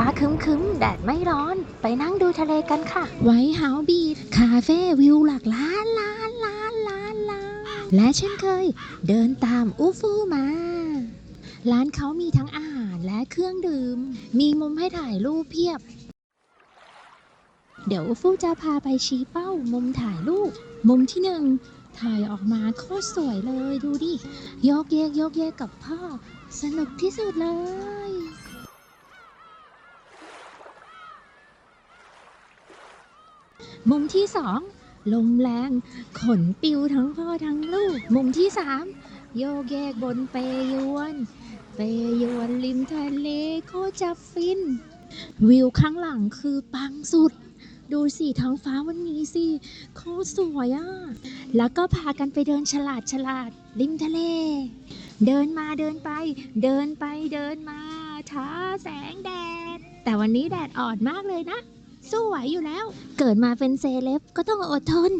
ฟ้าครึ้มๆแดดไม่ร้อน ไปนั่งดูทะเลกันค่ะ ไวท์เฮาส์บีชคาเฟ่วิวหลักล้านล้านล้านล้านล้านและเช่นเคย เดินตามอูฟูมา ร้านเขามีทั้งอาหารและเครื่องดื่ม มีมุมให้ถ่ายรูปเพียบ เดี๋ยวอูฟูจะพาไปชี้เป้ามุมถ่ายรูป มุมที่หนึ่งถ่ายออกมาโคตรสวยเลยดูดิ โยกเยกโยกเยกกับพ่อ สนุกที่สุดเลย มุมที่สองลมแรง ขนปิวทั้งพ่อทั้งลูก มุมที่สามโยกแยกบนเปยวน เปยวนริมทะเลโคจะฟิน วิวข้างหลังคือปังสุด ดูสิท้องฟ้าวันนี้สิโคตรสวยอะ แล้วก็พากันไปเดินฉลาดฉลาดริมทะเล เดินมาเดินไป เดินไปเดินมาท้าแสงแดด แต่วันนี้แดดอ่อนมากเลยนะ สู้ไหวอยู่แล้ว เกิดมาเป็นเซเลบก็ต้องอดทน